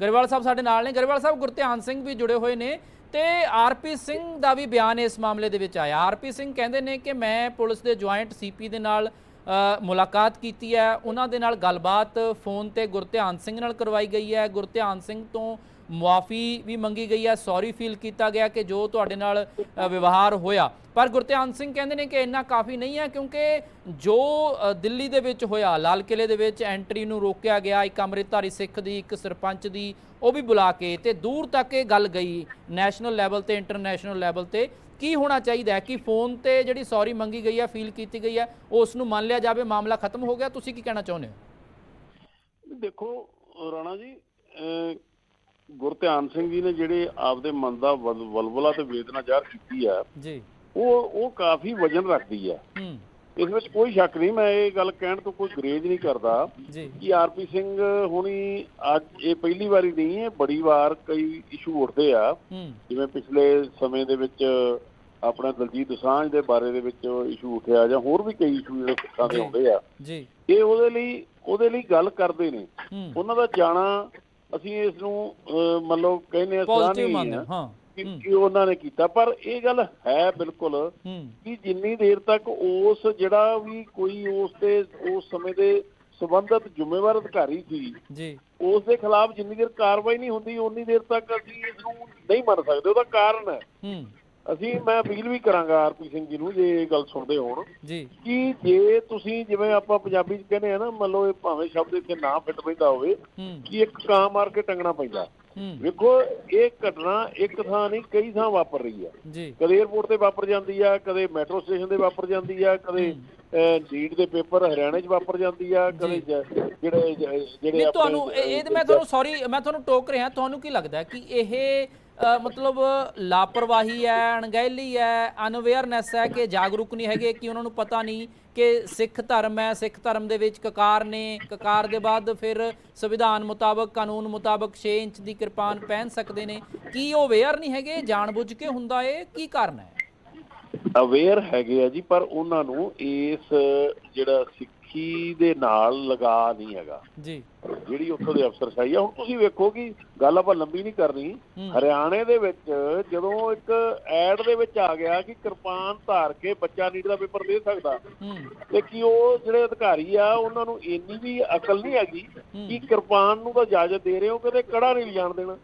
ਗਰੇਵਾਲ ਸਾਹਿਬ ਸਾਡੇ ਨਾਲ ਨੇ। ਗਰੇਵਾਲ ਸਾਹਿਬ, ਗੁਰਧਿਆਨ ਸਿੰਘ ਵੀ ਜੁੜੇ ਹੋਏ ਨੇ ਤੇ ਆਰਪੀ ਸਿੰਘ ਦਾ ਵੀ ਬਿਆਨ ਇਸ ਮਾਮਲੇ ਦੇ ਵਿੱਚ ਆਇਆ। ਆਰਪੀ ਸਿੰਘ ਕਹਿੰਦੇ ਨੇ ਕਿ ਮੈਂ ਪੁਲਿਸ ਦੇ ਜੁਆਇੰਟ ਸੀਪੀ ਦੇ ਨਾਲ ਮੁਲਾਕਾਤ ਕੀਤੀ ਹੈ। ਉਹਨਾਂ ਦੇ ਨਾਲ ਗੱਲਬਾਤ ਫੋਨ ਤੇ ਗੁਰਧਿਆਨ ਸਿੰਘ ਨਾਲ ਕਰਵਾਈ ਗਈ ਹੈ। ਗੁਰਧਿਆਨ ਸਿੰਘ ਤੋਂ ਮੁਆਫੀ ਵੀ ਮੰਗੀ ਗਈ ਹੈ। ਸੌਰੀ ਫੀਲ ਕੀਤਾ ਗਿਆ ਕਿ ਜੋ ਤੁਹਾਡੇ ਨਾਲ ਵਿਵਹਾਰ ਹੋਇਆ। ਪਰ ਗੁਰਧਿਆਨ ਸਿੰਘ ਕਹਿੰਦੇ ਨੇ ਕਿ ਇੰਨਾ ਕਾਫੀ ਨਹੀਂ ਹੈ ਕਿਉਂਕਿ ਜੋ ਦਿੱਲੀ ਦੇ ਵਿੱਚ ਹੋਇਆ, ਲਾਲ ਕਿਲੇ ਦੇ ਵਿੱਚ ਐਂਟਰੀ ਨੂੰ ਰੋਕਿਆ ਗਿਆ। ਇੱਕ ਅੰਮ੍ਰਿਤਧਾਰੀ ਸਿੱਖ ਦੀ, ਇੱਕ ਸਰਪੰਚ ਦੀ, ਉਹ ਵੀ ਬੁਲਾ ਕੇ ਤੇ ਦੂਰ ਤੱਕ ਇਹ ਗੱਲ ਗਈ ਨੈਸ਼ਨਲ ਲੈਵਲ ਤੇ ਇੰਟਰਨੈਸ਼ਨਲ ਲੈਵਲ ਤੇ। ਕੀ ਹੋਣਾ ਚਾਹੀਦਾ ਹੈ? ਕਿ ਫੋਨ ਤੇ ਜਿਹੜੀ ਸੌਰੀ ਮੰਗੀ ਗਈ ਹੈ ਫੀਲ ਕੀਤੀ ਗਈ ਹੈ, ਉਸ ਨੂੰ ਮੰਨ ਲਿਆ ਜਾਵੇ, ਮਾਮਲਾ ਖਤਮ ਹੋ ਗਿਆ? ਤੁਸੀਂ ਕੀ ਕਹਿਣਾ ਚਾਹੁੰਦੇ ਹੋ? ਦੇਖੋ ਰਾਣਾ ਜੀ ਗੁਰਧਿਆਨ ਸਿੰਘ ਜੀ ਨੇ ਜਿਹੜੇ ਆਪਦੇ ਮਨ ਦਾ ਵਲ- ਵਲਵਲਾ ਤੇ ਵੇਦਨਾ ਜ਼ਾਹਰ ਕੀਤੀ ਆ ਜੀ। ਉਹ ਉਹ ਕਾਫੀ ਵਜਨ ਰੱਖਦੀ ਆ। ਇਸ ਵਿੱਚ ਕੋਈ ਸ਼ੱਕ ਨਹੀਂ ਮੈਂ ਇਹ ਗੱਲ ਕਹਿਣ ਤੋਂ ਕੋਈ ਗਰੇਜ ਨਹੀਂ ਕਰਦਾ ਕਿ ਆਰਪੀ ਸਿੰਘ ਹੁਣੀ ਅੱਜ ਇਹ ਪਹਿਲੀ ਵਾਰੀ ਨਹੀਂ ਹੈ ਬੜੀ ਵਾਰ ਕਈ ਇਸ਼ੂ ਉੱਠਦੇ ਆ। ਜਿਵੇਂ ਪਿਛਲੇ ਸਮੇਂ ਦੇ ਵਿੱਚ ਆਪਣਾ ਦਲਜੀਤ ਦੋਸਾਂਝ ਦੇ ਬਾਰੇ ਦੇ ਵਿੱਚ ਇਸ਼ੂ ਉੱਠਿਆ ਜਾਂ ਹੋਰ ਵੀ ਕਈ ਇਸ਼ੂ ਜਿਹੜੇ ਸਿੱਖਾਂ ਦੇ। ਆਉਂਦੇ ਆ। ਜੀ। ਇਹ ਉਹਦੇ ਲਈ ਉਹਦੇ ਲਈ ਗੱਲ ਕਰਦੇ ਨੇ। ਉਹਨਾਂ ਦਾ ਜਾਣਾ ਅਸੀਂ ਇਸ ਨੂੰ ਮਤਲਬ ਕਹਿੰਦੇ ਆ ਪੋਜ਼ਿਟਿਵ ਮੰਨਦੇ ਹੋ, ਕਿ ਉਹਨਾਂ ਨੇ ਕੀਤਾ। ਪਰ ਇਹ ਗੱਲ ਹੈ ਬਿਲਕੁਲ ਕਿ ਜਿੰਨੀ ਦੇਰ ਤੱਕ ਉਸ ਜਿਹੜਾ ਵੀ ਕੋਈ ਉਸ ਤੇ ਉਸ ਸਮੇਂ ਦੇ ਸੰਬੰਧਤ ਜ਼ਿੰਮੇਵਾਰ ਅਧਿਕਾਰੀ ਸੀ ਜੀ। ਉਸ ਦੇ ਖਿਲਾਫ ਜਿੰਨੀ ਦੇਰ ਕਾਰਵਾਈ ਨਹੀਂ ਹੁੰਦੀ ਉਨੀ ਦੇਰ ਤੱਕ ਅਸੀਂ ਇਸ ਨੂੰ ਨਹੀਂ ਮੰਨ ਸਕਦੇ। ਉਹਦਾ ਕਾਰਨ ਹੂੰ। ਅਸੀਂ ਮੈਂ ਅਪੀਲ ਵੀ ਕਰਾਂਗਾ ਆਰਪੀ ਸਿੰਘ ਜੀ ਨੂੰ ਜੇ ਇਹ ਗੱਲ ਸੁਣਦੇ ਹੋਣ ਜੀ। ਕਿ ਜੇ ਤੁਸੀਂ ਜਿਵੇਂ ਆਪਾਂ ਪੰਜਾਬੀ ਚ ਕਹਿੰਦੇ ਆ ਨਾ ਮੰਨ ਲਓ ਇਹ ਭਾਵੇਂ ਸ਼ਬਦ ਇੱਥੇ ਨਾ ਫਿੱਟ ਪੈਂਦਾ ਹੋਵੇ ਕਿ ਇੱਕ ਕਾਂ ਮਾਰ ਕੇ ਟੰਗਣਾ ਪੈਂਦਾ। ਵੇਖੋ ਇਹ ਘਟਨਾ ਇੱਕ ਥਾਂ ਨਹੀਂ ਕਈ ਥਾਂ ਵਾਪਰ ਰਹੀ ਆ। ਜੀ। ਕਦੇ 에어ਪੋਰਟ ਤੇ ਵਾਪਰ ਜਾਂਦੀ ਆ ਕਦੇ ਮੈਟਰੋ ਸਟੇਸ਼ਨ ਤੇ ਵਾਪਰ ਜਾਂਦੀ ਆ ਕਦੇ ਨੀਟ ਦੇ ਪੇਪਰ ਹਰਿਆਣੇ 'ਚ ਵਾਪਰ ਜਾਂਦੀ ਆ ਕਦੇ ਜਿਹੜੇ ਜਿਹੜੇ ਤੁਹਾਨੂੰ ਇਹ ਮੈਂ ਤੁਹਾਨੂੰ ਸੌਰੀ ਮੈਂ ਤੁਹਾਨੂੰ ਟੋਕ ਰਿਹਾ ਤੁਹਾਨੂੰ ਕੀ ਲੱਗਦਾ ਕਿ ਇਹ ਮਤਲਬ ਲਾਪਰਵਾਹੀ ਹੈ, ਅਣਗਹਿਲੀ ਹੈ ਅਨਅਵੇਅਰਨੈਸ ਹੈ ਕਿ ਜਾਗਰੂਕ ਨਹੀਂ ਹੈਗੇ, ਕਿ ਉਹਨਾਂ ਨੂੰ ਪਤਾ ਨਹੀਂ ਕਿ ਸਿੱਖ ਧਰਮ ਹੈ, ਸਿੱਖ ਧਰਮ ਦੇ ਵਿੱਚ ਕਕਾਰ ਨੇ, ਕਕਾਰ ਦੇ ਬਾਅਦ ਫਿਰ ਸੰਵਿਧਾਨ ਮੁਤਾਬਕ, ਕਾਨੂੰਨ ਮੁਤਾਬਕ 6 ਇੰਚ ਦੀ ਕਿਰਪਾਨ ਪਹਿਨ ਸਕਦੇ ਨੇ। ਕੀ ਉਹ ਅਵੇਅਰ ਨਹੀਂ ਹੈਗੇ, ਜਾਣਬੁੱਝ ਕੇ ਹੁੰਦਾ ਏ, ਕੀ ਕਾਰਨ ਹੈ? ਅਵੇਅਰ ਹੈਗੇ ਆ ਜੀ, ਪਰ ਉਹਨਾਂ ਨੂੰ ਇਸ ਜਿਹੜਾ ਸਿੱਖੀ ਦੇ ਨਾਲ ਲਗਾ ਨਹੀਂ ਹੈਗਾ। ਜੀ। ਜਿਹੜੀ ਉੱਥੋਂ ਦੇ ਅਫਸਰਸ਼ਾਹੀ ਆ ਹੁਣ ਤੁਸੀਂ ਵੇਖੋ ਕਿ ਗੱਲ ਆਪਾਂ ਲੰਬੀ ਨਹੀਂ ਕਰਨੀ। ਹਰਿਆਣੇ ਦੇ ਵਿੱਚ ਜਦੋਂ ਇੱਕ ਐਡ ਦੇ ਵਿੱਚ ਆ ਗਿਆ ਕਿ ਕਿਰਪਾਨ ਧਾਰ ਕੇ ਬੱਚਾ ਨੀਟ ਦਾ ਪੇਪਰ ਦੇ ਸਕਦਾ ਤੇ ਕਿ ਉਹ ਜਿਹੜੇ ਅਧਿਕਾਰੀ ਆ ਉਹਨਾਂ ਨੂੰ ਇੰਨੀ ਵੀ ਅਕਲ ਨਹੀਂ ਹੈਗੀ। ਕਿ ਕਿਰਪਾਨ ਨੂੰ ਤਾਂ ਇਜਾਜ਼ਤ ਦੇ ਰਹੇ ਹੋ ਕਿਤੇ ਕੜਾ ਨਹੀਂ ਲਿਜਾਣ ਦੇਣਾ।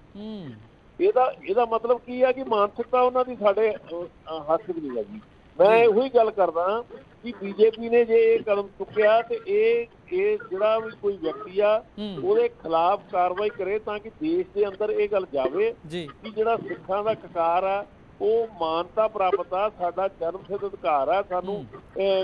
ਇਹਦਾ ਇਹਦਾ ਮਤਲਬ ਕੀ ਆ ਕਿ ਮਾਨਸਿਕਤਾ ਉਹਨਾਂ ਦੀ ਸਾਡੇ ਹੱਥ ਵਿੱਚ ਨਹੀਂ ਹੈਗੀ। ਮੈਂ ਇਹੋ ਹੀ ਗੱਲ ਕਰਦਾ ਕਿ ਬੀਜੇਪੀ ਨੇ ਜੇ ਇਹ ਕਦਮ ਚੁੱਕਿਆ ਤੇ ਇਹ ਇਹ ਜਿਹੜਾ ਵੀ ਕੋਈ ਵਿਅਕਤੀ ਆ ਉਹਦੇ ਖਿਲਾਫ ਕਾਰਵਾਈ ਕਰੇ ਤਾਂ ਕਿ ਦੇਸ਼ ਦੇ ਅੰਦਰ ਇਹ ਗੱਲ ਜਾਵੇ ਕਿ ਜਿਹੜਾ ਸਿੱਖਾਂ ਦਾ ਕਕਾਰ ਆ ਉਹ ਮਾਨਤਾ ਪ੍ਰਾਪਤ ਆ ਸਾਡਾ ਜਨਮ ਸਿੱਧ ਅਧਿਕਾਰ ਆ ਸਾਨੂੰ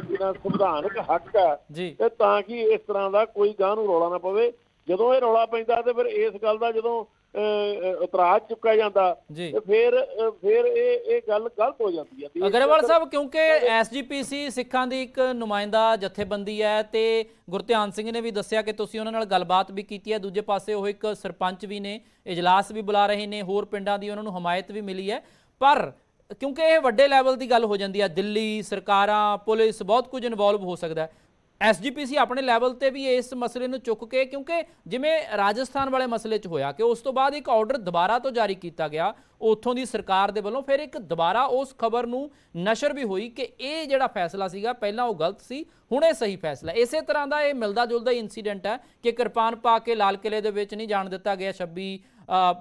ਜਿਹੜਾ ਸੰਵਿਧਾਨਕ ਹੱਕ ਆ ਤੇ ਤਾਂ ਕਿ ਇਸ ਤਰ੍ਹਾਂ ਦਾ ਕੋਈ ਗਾਹ ਨੂੰ ਰੌਲਾ ਨਾ ਪਵੇ। ਜਦੋਂ ਇਹ ਰੌਲਾ ਪੈਂਦਾ ਤੇ ਫਿਰ ਇਸ ਗੱਲ ਦਾ ਜਦੋਂ ਇਤਰਾਜ਼ ਚੁੱਕਿਆ ਜਾਂਦਾ ਤੇ ਫਿਰ ਫਿਰ ਇਹ ਇਹ ਗੱਲ ਗਲਤ ਹੋ ਜਾਂਦੀ ਹੈ ਅਗਰਵਾਲ ਸਾਹਿਬ ਕਿਉਂਕਿ ਐਸਜੀਪੀਸੀ ਸਿੱਖਾਂ ਦੀ ਇੱਕ ਨੁਮਾਇੰਦਾ ਜਥੇਬੰਦੀ ਹੈ ਤੇ ਗੁਰਧਿਆਨ ਸਿੰਘ ਨੇ ਵੀ ਦੱਸਿਆ ਕਿ ਤੁਸੀਂ ਉਹਨਾਂ ਨਾਲ ਗੱਲਬਾਤ ਵੀ ਕੀਤੀ ਹੈ। ਦੂਜੇ ਪਾਸੇ ਉਹ ਇੱਕ ਸਰਪੰਚ ਵੀ ਨੇ ਇਜਲਾਸ ਵੀ ਬੁਲਾ ਰਹੇ ਨੇ ਹੋਰ ਪਿੰਡਾਂ ਦੀ ਉਹਨਾਂ ਨੂੰ ਹਮਾਇਤ ਵੀ ਮਿਲੀ ਹੈ। ਪਰ ਕਿਉਂਕਿ ਇਹ ਵੱਡੇ ਲੈਵਲ ਦੀ ਗੱਲ ਹੋ ਜਾਂਦੀ ਹੈ ਦਿੱਲੀ ਸਰਕਾਰਾਂ ਪੁਲਿਸ ਬਹੁਤ ਕੁਝ ਇਨਵੋਲਵ ਹੋ ਸਕਦਾ ਹੈ। ਐਸਜੀਪੀਸੀ ਆਪਣੇ ਲੈਵਲ ਤੇ ਵੀ ਇਸ ਮਸਲੇ ਨੂੰ ਚੁੱਕ ਕੇ, ਕਿਉਂਕਿ ਜਿਵੇਂ ਰਾਜਸਥਾਨ ਵਾਲੇ ਮਸਲੇ 'ਚ ਹੋਇਆ ਕਿ ਉਸ ਤੋਂ ਬਾਅਦ ਇੱਕ ਆਰਡਰ ਦੁਬਾਰਾ ਤੋਂ ਜਾਰੀ ਕੀਤਾ ਗਿਆ, ਉੱਥੋਂ ਦੀ ਸਰਕਾਰ ਦੇ ਵੱਲੋਂ ਫਿਰ ਇੱਕ ਦੁਬਾਰਾ ਉਸ ਖਬਰ ਨੂੰ ਨਸ਼ਰ ਵੀ ਹੋਈ ਕਿ ਇਹ ਜਿਹੜਾ ਫੈਸਲਾ ਸੀਗਾ, ਪਹਿਲਾਂ ਉਹ ਗਲਤ ਸੀ, ਹੁਣ ਇਹ ਸਹੀ ਫੈਸਲਾ। ਇਸੇ ਤਰ੍ਹਾਂ ਦਾ ਇਹ ਮਿਲਦਾ ਜੁਲਦਾ ਇਨਸੀਡੈਂਟ ਹੈ ਕਿ ਕਿਰਪਾਨ ਪਾ ਕੇ ਲਾਲ ਕਿਲੇ ਦੇ ਵਿੱਚ ਨਹੀਂ ਜਾਣ ਦਿੱਤਾ ਗਿਆ 26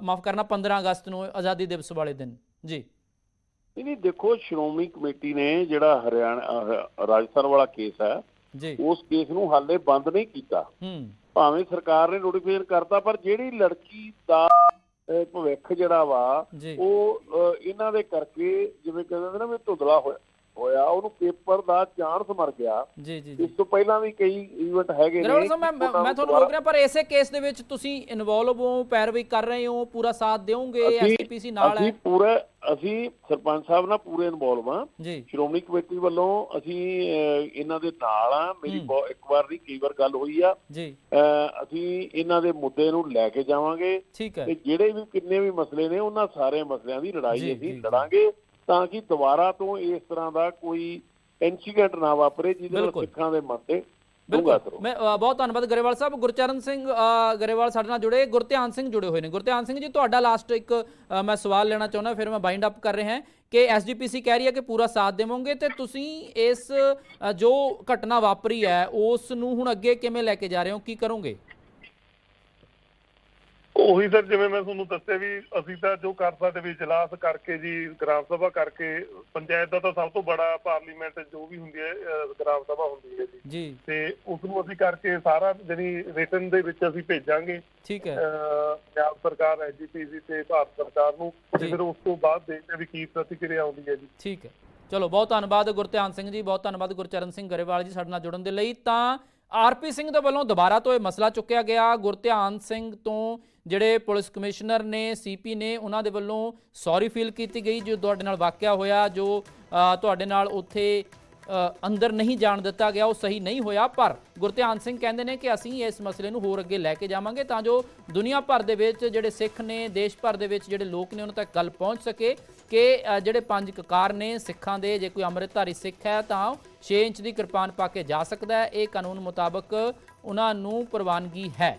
ਮਾਫ ਕਰਨਾ 15 ਅਗਸਤ ਨੂੰ ਆਜ਼ਾਦੀ ਦਿਵਸ ਵਾਲੇ ਦਿਨ। ਜੀ। ਨਹੀਂ ਦੇਖੋ, ਸ਼੍ਰੋਮਣੀ ਕਮੇਟੀ ਨੇ ਜਿਹੜਾ ਹਰਿਆਣਾ ਰਾਜਸਥਾਨ ਵਾਲਾ ਕੇਸ ਹੈ ਜੀ। ਉਸ ਕੇਸ ਨੂੰ ਹਾਲੇ ਬੰਦ ਨਹੀਂ ਕੀਤਾ। ਹੂੰ। ਭਾਵੇਂ ਸਰਕਾਰ ਨੇ ਨੋਟੀਫਿਕੇਸ਼ਨ ਕਰਤਾ ਪਰ ਜਿਹੜੀ ਲੜਕੀ ਦਾ ਭਵਿੱਖ ਜਿਹੜਾ ਵਾ ਉਹ ਇਹਨਾਂ ਦੇ ਕਰਕੇ ਜਿਵੇਂ ਕਹਿੰਦੇ ਨਾ ਵੀ ਧੁੰਦਲਾ ਹੋਇਆ। ਹੋਇਆ ਉਹਨੂੰ ਪੇਪਰ ਦਾ ਚਾਂਸ ਮਰ ਗਿਆ। ਜੀ ਜੀ ਇਸ ਤੋਂ ਪਹਿਲਾਂ ਵੀ ਕਈ ਇਵੈਂਟ ਹੈਗੇ ਨੇ ਮੈਂ ਮੈਂ ਤੁਹਾਨੂੰ ਰੋਕ ਰਿਹਾ ਪਰ ਇਸੇ ਕੇਸ ਦੇ ਵਿੱਚ ਤੁਸੀਂ ਇਨਵੋਲਵ ਹੋ ਪੈਰਵੀ ਕਰ ਰਹੇ ਹੋ ਪੂਰਾ ਸਾਥ ਦਿਓਗੇ ਅਸੀਂ- ਐਸਜੀਪੀਸੀ ਨਾਲ ਹੈ? ਅਸੀਂ ਪੂਰਾ ਅਸੀਂ ਸਰਪੰਚ ਸਾਹਿਬ ਨਾਲ ਪੂਰੇ ਇਨਵੋਲਵ ਆ ਸ਼੍ਰੋਮਣੀ ਕਮੇਟੀ ਵੱਲੋਂ ਅਸੀਂ ਇਹਨਾਂ ਦੇ ਨਾਲ ਆ ਮੇਰੀ ਇੱਕ ਵਾਰ ਨਹੀਂ ਕਈ ਵਾਰ ਗੱਲ ਹੋਈ ਆ। ਜੀ। ਅਸੀਂ ਇਹਨਾਂ ਦੇ ਮੁੱਦੇ ਨੂੰ ਲੈ ਕੇ ਜਾਵਾਂਗੇ। ਤੇ ਜਿਹੜੇ ਵੀ ਕਿੰਨੇ ਵੀ ਮਸਲੇ ਨੇ ਉਹਨਾਂ ਸਾਰੇ ਮਸਲਿਆਂ ਦੀ ਲੜਾਈ ਅਸੀਂ। ਲੜਾਂਗੇ। ਤਾਂ ਕਿ ਦੁਬਾਰਾ ਤੋਂ ਇਸ ਤਰ੍ਹਾਂ ਦਾ ਕੋਈ ਇਨਸੀਡੈਂਟ ਨਾ ਵਾਪਰੇ ਜਿਹਦੇ ਨਾਲ। ਸਿੱਖਾਂ ਦੇ ਮਨ ਤੇ ਡੂੰਘਾ ਬਿਲਕੁਲ ਮੈਂ ਬਹੁਤ ਧੰਨਵਾਦ ਗਰੇਵਾਲ ਸਾਹਿਬ। ਗੁਰਚਰਨ ਸਿੰਘ ਗਰੇਵਾਲ ਸਾਡੇ ਨਾਲ ਜੁੜੇ। ਗੁਰਧਿਆਨ ਸਿੰਘ ਜੁੜੇ ਹੋਏ ਨੇ। ਗੁਰਧਿਆਨ ਸਿੰਘ ਜੀ ਤੁਹਾਡਾ ਲਾਸਟ ਇੱਕ ਮੈਂ ਸਵਾਲ ਲੈਣਾ ਚਾਹੁੰਦਾ ਫਿਰ ਮੈਂ ਬਾਈਂਡ ਅਪ ਕਰ ਰਿਹਾ ਹਾਂ ਕਿ ਐਸਜੀਪੀਸੀ ਕਹਿ ਰਹੀ ਹੈ ਕਿ ਪੂਰਾ ਸਾਥ ਦੇਵੋਗੇ ਤੇ ਤੁਸੀਂ ਇਸ ਜੋ ਘਟਨਾ ਵਾਪਰੀ ਹੈ ਉਸ ਨੂੰ ਹੁਣ ਅੱਗੇ ਕਿਵੇਂ ਲੈ ਕੇ ਜਾ ਰਹੇ ਹੋ? ਕੀ ਕਰੋਗੇ? ਉਹੀ ਸਰ ਜਿਵੇਂ ਮੈਂ ਤੁਹਾਨੂੰ ਦੱਸਿਆ ਵੀ ਅਸੀਂ ਤਾਂ ਜੋ ਕਰ ਸਕਦੇ ਵੀ ਇਜਲਾਸ ਕਰਕੇ ਜੀ ਗ੍ਰਾਮ ਸਭਾ ਕਰਕੇ ਪੰਚਾਇਤ ਦਾ ਤਾਂ ਸਭ ਤੋਂ ਬੜਾ ਪਾਰਲੀਮੈਂਟ ਜੋ ਵੀ ਹੁੰਦੀ ਹੈ ਗ੍ਰਾਮ ਸਭਾ ਹੁੰਦੀ ਹੈ ਜੀ। ਤੇ ਉਸ ਨੂੰ ਅਸੀਂ ਕਰਕੇ ਸਾਰਾ ਜਿਹੜੀ ਰਿਟਨ ਦੇ ਵਿੱਚ ਅਸੀਂ ਭੇਜਾਂਗੇ। ਠੀਕ ਹੈ। ਪੰਜਾਬ ਸਰਕਾਰ ਐਜੀਪੀਸੀ ਤੇ ਭਾਰਤ ਸਰਕਾਰ ਨੂੰ। ਫਿਰ ਉਸ ਤੋਂ ਬਾਅਦ ਦੇਖਦੇ ਵੀ ਕੀ ਪ੍ਰਤੀਕਿਰਿਆ ਆਉਂਦੀ ਹੈ ਜੀ। ਠੀਕ ਹੈ। ਚਲੋ ਬਹੁਤ ਧੰਨਵਾਦ ਗੁਰਧਿਆਨ ਸਿੰਘ ਜੀ ਬਹੁਤ ਧੰਨਵਾਦ ਗੁਰਚਰਨ ਸਿੰਘ ਗਰੇਵਾਲ ਜੀ ਸਾਡੇ ਨਾਲ ਜੁੜਨ ਦੇ ਲਈ। ਤਾਂ ਆਰਪੀ ਸਿੰਘ ਦੇ ਵੱਲੋਂ ਦੁਬਾਰਾ ਤੋਂ ਇਹ ਮਸਲਾ ਚੁੱਕਿਆ ਗਿਆ। ਗੁਰਧਿਆਨ ਸਿੰਘ ਤੋਂ ਜਿਹੜੇ ਪੁਲਿਸ ਕਮਿਸ਼ਨਰ ਨੇ ਸੀਪੀ ਨੇ ਉਹਨਾਂ ਦੇ ਵੱਲੋਂ ਸੌਰੀ ਫੀਲ ਕੀਤੀ ਗਈ, ਜੋ ਤੁਹਾਡੇ ਨਾਲ ਵਾਕਿਆ ਹੋਇਆ, ਜੋ ਤੁਹਾਡੇ ਨਾਲ ਉੱਥੇ ਅੰਦਰ ਨਹੀਂ ਜਾਣ ਦਿੱਤਾ ਗਿਆ, ਉਹ ਸਹੀ ਨਹੀਂ ਹੋਇਆ। ਪਰ ਗੁਰਧਿਆਨ ਸਿੰਘ ਕਹਿੰਦੇ ਨੇ ਕਿ ਅਸੀਂ ਇਸ ਮਸਲੇ ਨੂੰ ਹੋਰ ਅੱਗੇ ਲੈ ਕੇ ਜਾਵਾਂਗੇ ਤਾਂ ਜੋ ਦੁਨੀਆ ਭਰ ਦੇ ਵਿੱਚ ਜਿਹੜੇ ਸਿੱਖ ਨੇ, ਦੇਸ਼ ਭਰ ਦੇ ਵਿੱਚ ਜਿਹੜੇ ਲੋਕ ਨੇ, ਉਹਨਾਂ ਤੱਕ ਗੱਲ ਪਹੁੰਚ ਸਕੇ ਕਿ ਜਿਹੜੇ ਪੰਜ ਕਕਾਰ ਨੇ ਸਿੱਖਾਂ ਦੇ, ਜੇ ਕੋਈ ਅੰਮ੍ਰਿਤਧਾਰੀ ਸਿੱਖ ਹੈ ਤਾਂ 6 ਇੰਚ ਦੀ ਕਿਰਪਾਨ ਪਾ ਕੇ ਜਾ ਸਕਦਾ ਹੈ। ਇਹ ਕਾਨੂੰਨ ਮੁਤਾਬਕ ਉਹਨਾਂ ਨੂੰ ਪ੍ਰਵਾਨਗੀ ਹੈ।